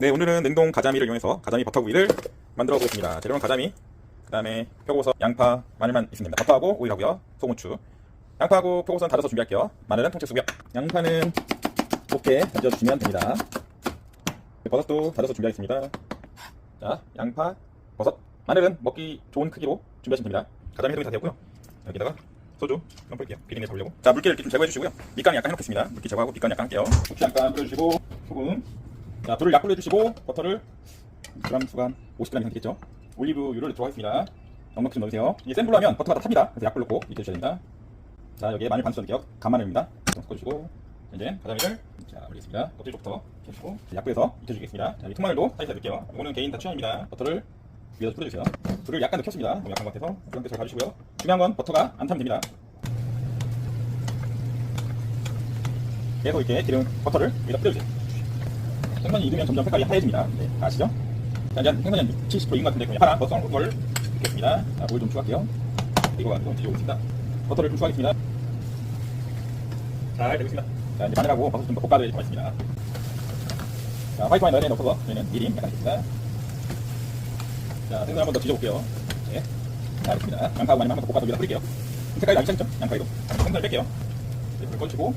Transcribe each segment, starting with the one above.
네, 오늘은 냉동 가자미를 이용해서 가자미 버터구이를 만들어 보겠습니다. 재료는 가자미, 그 다음에 표고버섯, 양파, 마늘만 있습니다. 버터하고 오일하고요, 소고추. 양파하고 표고버섯은 다져서 준비할게요. 마늘은 통째 쓰고요. 양파는 곱게 다져주시면 됩니다. 네, 버섯도 다져서 준비하겠습니다. 자, 양파, 버섯, 마늘은 먹기 좋은 크기로 준비하시면 됩니다. 가자미 해동이 다 되었고요. 여기다가 소주 좀 뿌릴게요. 비린내 잡으려고. 자, 물기를 이렇게 좀 제거해 주시고요. 밑간을 약간 해놓겠습니다. 물기 제거하고 밑간 약간 할게요. 고추 약간 뿌려주시고, 소금. 자, 불을 약불로 해주시고, 버터를 그램 수가 한 50g 이상 되겠죠. 올리브유를 들어가겠습니다. 넉넉히 좀 넣으세요. 이게 센 불로 하면 버터가 다 탑니다. 그래서 약불 넣고 익혀주셔야 됩니다. 자, 여기에 마늘 반수 넣을게요. 간마늘입니다. 좀 섞어주시고, 이제 가자미를 자, 올리겠습니다. 껍질 쪽부터 익혀주고, 약불에서 익혀주겠습니다. 자, 이 통마늘도 사이즈에 넣을게요. 이거는 개인 다 취향입니다. 버터를 위에서 뿌려주세요. 불을 약간 더 켰습니다. 너무 약한 것 같아서 그 상태 잘 가주시고요. 중요한 건 버터가 안 타면 됩니다. 계속 이렇게 기름 버터를 위에다 뿌려주세요. 생선이 익으면 점점 색깔이 하얘집니다. 네, 아시죠? 자, 이제 생선이 한 70% 익은 것 같은데 그냥 하나 더 썰은 걸 넣겠습니다. 자, 물좀 추가할게요. 이거 가지고 뒤집고 있습니다. 버터를 좀 추가하겠습니다. 잘 되고 있습니다. 자, 이제 마늘하고 버섯 좀더 볶아줘야 맛있습니다. 자, 화이트 와인 넣어서 저희는 미림 약간 있습니다. 자, 생선 한번 더 뒤져볼게요. 네. 자, 됐습니다. 양파하고 마늘 한번 더 볶아서 위에다 뿌릴게요. 색깔이 나기 시작했죠? 양파에도. 생선을 뺄게요. 네, 불 꺼주고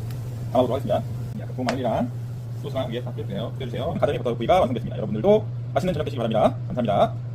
담아보도록 하겠습니다. 약간 고 마늘이랑 소스랑 위에 다 뿌려주세요. 뿌려주세요. 가자미 버터 구이가 완성됐습니다. 여러분들도 맛있는 저녁 되시기 바랍니다. 감사합니다.